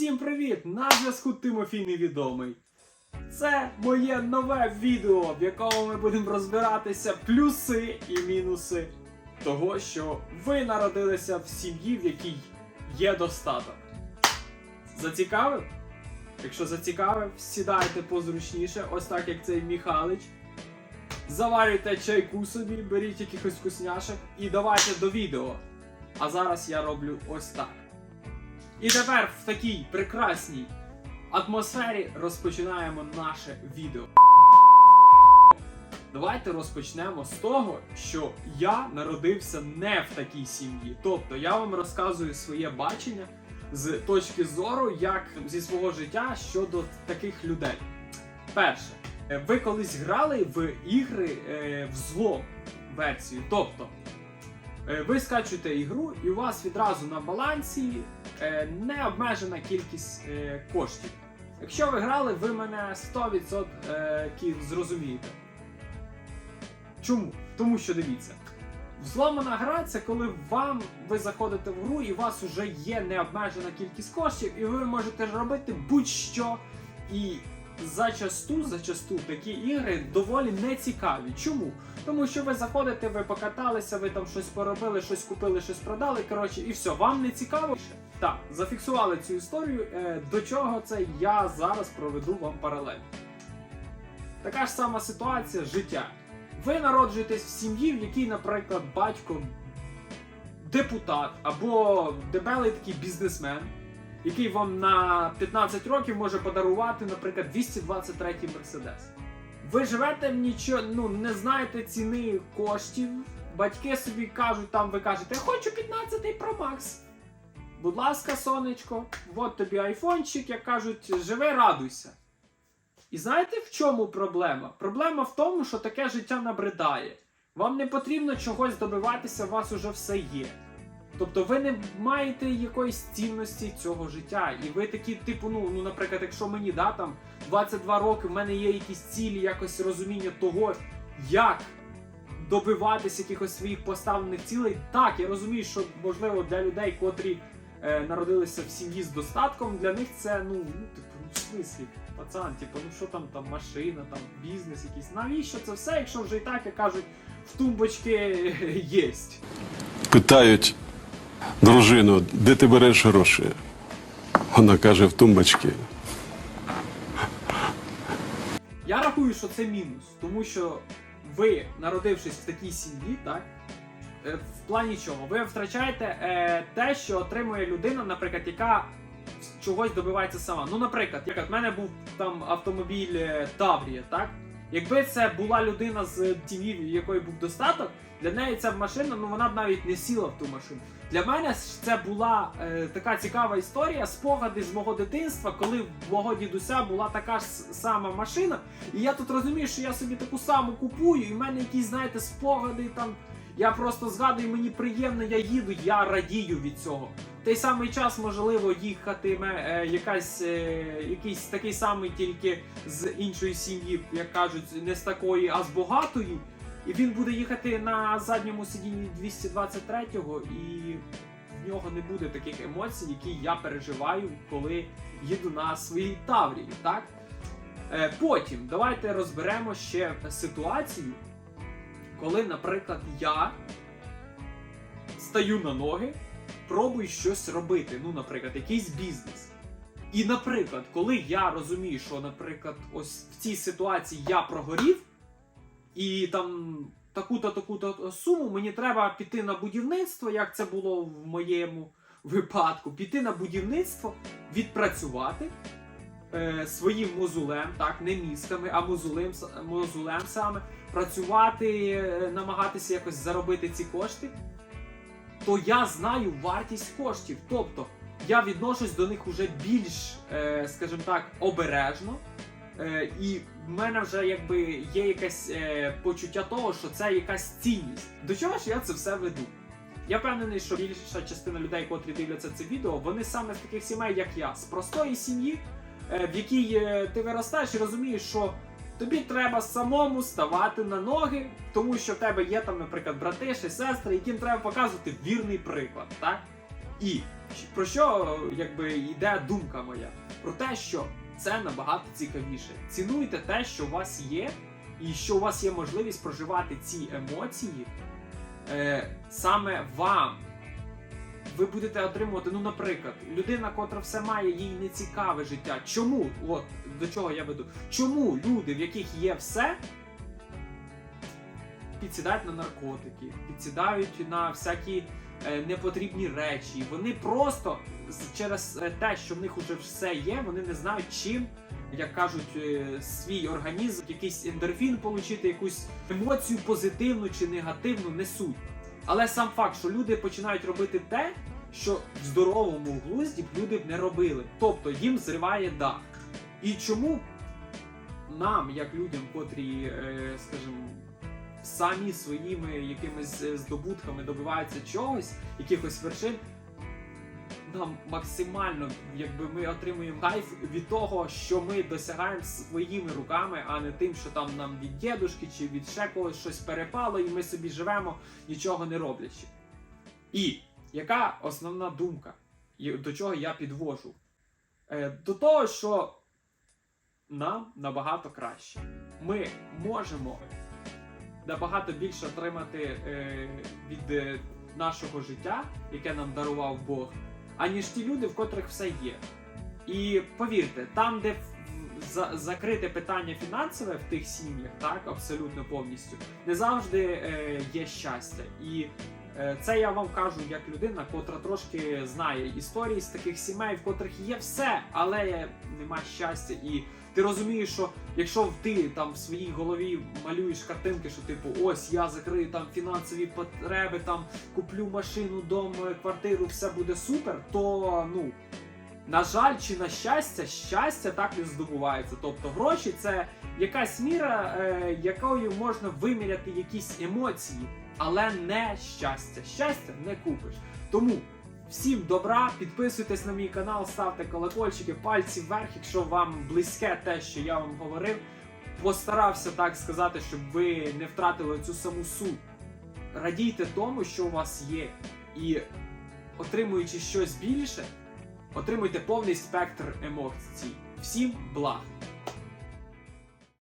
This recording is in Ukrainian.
Всім привіт! На зв'язку Тимофій Невідомий. Це моє нове відео, в якому ми будемо розбиратися плюси і мінуси того, що ви народилися в сім'ї, в якій є достаток. Зацікавив? Якщо зацікавив, сідайте позручніше, ось так як цей Міхалич. Заварюйте чайку собі, беріть якихось вкусняшок і давайте до відео. А зараз я роблю ось так. І тепер в такій прекрасній атмосфері розпочинаємо наше відео. Давайте розпочнемо з того, що я народився не в такій сім'ї. Тобто я вам розказую своє бачення з точки зору, як зі свого життя щодо таких людей. Перше, е, ви колись грали в ігри е, в зло версію. Тобто, ви скачуєте ігру, і у вас відразу на балансі е, необмежена кількість е, коштів. Якщо ви грали, ви мене 100% е, зрозумієте. Чому? Тому що дивіться. Взломана гра це коли вам ви заходите в гру і у вас вже є необмежена кількість коштів, і ви можете робити будь-що. І зачасту, зачасту такі ігри доволі нецікаві. Чому? Тому що ви заходите, ви покаталися, ви там щось поробили, щось купили, щось продали. Коротше, і все, вам не цікаво. Так, зафіксували цю історію. Е, до чого це я зараз проведу вам паралель. Така ж сама ситуація життя. Ви народжуєтесь в сім'ї, в якій, наприклад, батько депутат або дебелий такий бізнесмен, який вам на 15 років може подарувати, наприклад, 223-й Мерседес. Ви живете в нічого, ну не знаєте ціни коштів. Батьки собі кажуть, там ви кажете, я хочу 15 Pro Max. Будь ласка, сонечко, от тобі айфончик, як кажуть, живи, радуйся. І знаєте в чому проблема? Проблема в тому, що таке життя набридає. Вам не потрібно чогось добиватися, у вас уже все є. Тобто ви не маєте якоїсь цінності цього життя. І ви такі, типу, ну, ну наприклад, якщо мені да, там 22 роки, в мене є якісь цілі, якось розуміння того, як добиватися якихось своїх поставлених цілей. Так, я розумію, що можливо для людей, котрі е, народилися в сім'ї з достатком, для них це ну, ну типу, ну, в смислі, пацан, типу, ну що там, там машина, там бізнес якийсь. Навіщо це все, якщо вже і так, як кажуть, в тумбочки єсть. Питають дружину, де ти береш гроші? Вона каже, в тумбочці. Я рахую, що це мінус, тому що ви, народившись в такій сім'ї, так? е, В плані чого? Ви втрачаєте е, те, що отримує людина, наприклад, яка чогось добивається сама. Ну, наприклад, як в мене був там автомобіль е, Таврія, так? Якби це була людина з сім'ї, в якої був достаток, для неї ця машина, ну вона б навіть не сіла в ту машину. Для мене це була е, така цікава історія, спогади з мого дитинства, коли в мого дідуся була така ж сама машина. І я тут розумію, що я собі таку саму купую, і в мене якісь, знаєте, спогади там. Я просто згадую, мені приємно, я їду, я радію від цього. В той самий час, можливо, їхатиме е, якась, е, якийсь такий самий, тільки з іншої сім'ї, як кажуть, не з такої, а з багатої. І він буде їхати на задньому сидінні 223-го, і в нього не буде таких емоцій, які я переживаю, коли їду на своїй Таврії. Так? Е, потім давайте розберемо ще ситуацію, коли, наприклад, я стаю на ноги, пробую щось робити. Ну, наприклад, якийсь бізнес. І, наприклад, коли я розумію, що, наприклад, ось в цій ситуації я прогорів, і там таку-то таку-то суму мені треба піти на будівництво, як це було в моєму випадку, піти на будівництво, відпрацювати е, своїм мозулем, так, не мізками, а мозулем, мозулем саме, працювати, е, намагатися якось заробити ці кошти, то я знаю вартість коштів. Тобто я відношусь до них уже більш, е, скажімо так, обережно. Е, і в мене вже якби є якесь е, почуття того, що це якась цінність. До чого ж я це все веду? Я впевнений, що більша частина людей, котрі дивляться це відео, вони саме з таких сімей, як я, з простої сім'ї, в якій е, ти виростаєш і розумієш, що тобі треба самому ставати на ноги, тому що в тебе є там, наприклад, брати чи сестри, яким треба показувати вірний приклад, так? І про що якби йде думка моя? Про те, що це набагато цікавіше. Цінуйте те, що у вас є, і що у вас є можливість проживати ці емоції е, саме вам. Ви будете отримувати, ну, наприклад, людина, котра все має, їй не цікаве життя. Чому? От до чого я веду? Чому люди, в яких є все, підсідають на наркотики, підсідають на всякі е, непотрібні речі. Вони просто через е, те, що в них уже все є, вони не знають чим, як кажуть, е, свій організм, якийсь ендорфін отримати, якусь емоцію позитивну чи негативну несуть. Але сам факт, що люди починають робити те, що в здоровому глузді б люди б не робили. Тобто їм зриває дах. І чому нам, як людям, котрі, е, скажімо, самі своїми якимись е, здобутками добиваються чогось, якихось вершин, нам максимально, якби ми отримуємо кайф від того, що ми досягаємо своїми руками, а не тим, що там нам від дідушки чи від ще когось щось перепало, і ми собі живемо, нічого не роблячи. І яка основна думка, до чого я підвожу? Е, до того, що нам набагато краще. Ми можемо набагато більше отримати е, від е, нашого життя, яке нам дарував Бог, аніж ті люди, в котрих все є. І повірте, там, де за, закрите питання фінансове в тих сім'ях, так, абсолютно повністю, не завжди е, є щастя. І е, це я вам кажу як людина, котра трошки знає історії з таких сімей, в котрих є все, але нема щастя. І ти розумієш, що якщо ти там в своїй голові малюєш картинки, що типу, ось я закрию там фінансові потреби, там куплю машину, дом, е, квартиру, все буде супер, то ну. На жаль, чи на щастя, щастя так не здобувається. Тобто гроші це якась міра, е, якою можна виміряти якісь емоції, але не щастя. Щастя не купиш. Тому всім добра, підписуйтесь на мій канал, ставте колокольчики, пальці вверх, якщо вам близьке те, що я вам говорив. Постарався так сказати, щоб ви не втратили цю саму суть. Радійте тому, що у вас є, і отримуючи щось більше, отримуйте повний спектр емоцій. Всім благ!